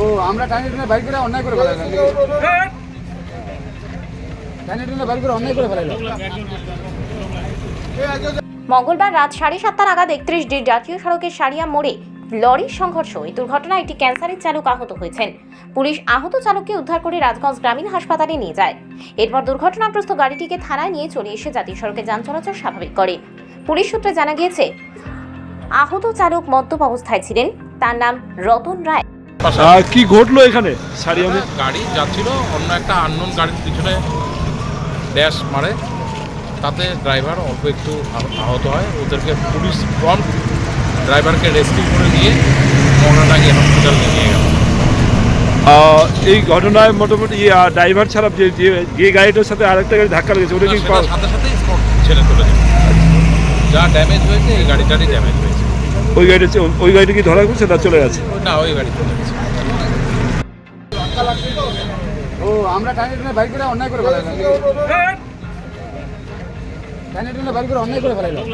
ও, আমরা বাইক করে অন্যায় করে ফেলাইলাম বাইক করে অন্যায় করে ফেলাইলাম। মঙ্গলবার রাত সাড়ে সাতটা নাগাদ একত্রিশ ডি জাতীয় সড়কের সারিয়া মোড়ে লরির সংঘর্ষ এই দুর্ঘটনায় একটি ক্যান্সারের চালক আহত হয়েছেন। পুলিশ আহত চালককে উদ্ধার করে রাজগঞ্জ গ্রামীণ হাসপাতালে নিয়ে যায়। এরপর দুর্ঘটনাগ্রস্ত গাড়িটিকে থানায় নিয়ে চলে এসে জাতীয় সড়কে যান চলাচল স্বাভাবিক করে। পুলিশ সূত্রে জানা গিয়েছে, আহত চালক মদ্যপ অবস্থায় ছিলেন। তার নাম রতন রায়। কি ঘটলো এখানে? সারিয়ামে গাড়ি যাচ্ছিল অন্য একটা আননোন গাড়ির পিছনে ড্যাশ মারে। তাতে ড্রাইভার অল্প একটু আহ- আহত হয়। ওদেরকে পুলিশ প্রম্পট ড্রাইভারকে রেস্কিউ করে দিয়ে মহানাগি হসপিটালে নিয়ে গেল। এই ঘটনায় মোটামুটি ড্রাইভার ছাড়া যে যে- যে গাড়িটার সাথে আরেকটা গাড়ি ধাক্কা লেগেছে ওটা কি সাথে সাথেই ছেড়ে চলে যায় যা ড্যামেজ হয়েছে এই গাড়িটারই ড্যামেজ হয়েছে। ওই গাড়িটা ওই গাড়িটা কি ধরা গেছে না চলে গেছে? না ওই গাড়ি চলে গেছে। ও আমরা টানি ট্রেনে বাইক করে অন্যায় করে ফেলাইলাম টানি ট্রেনে বাইক করে অন্যায় করে ফেলাইলাম।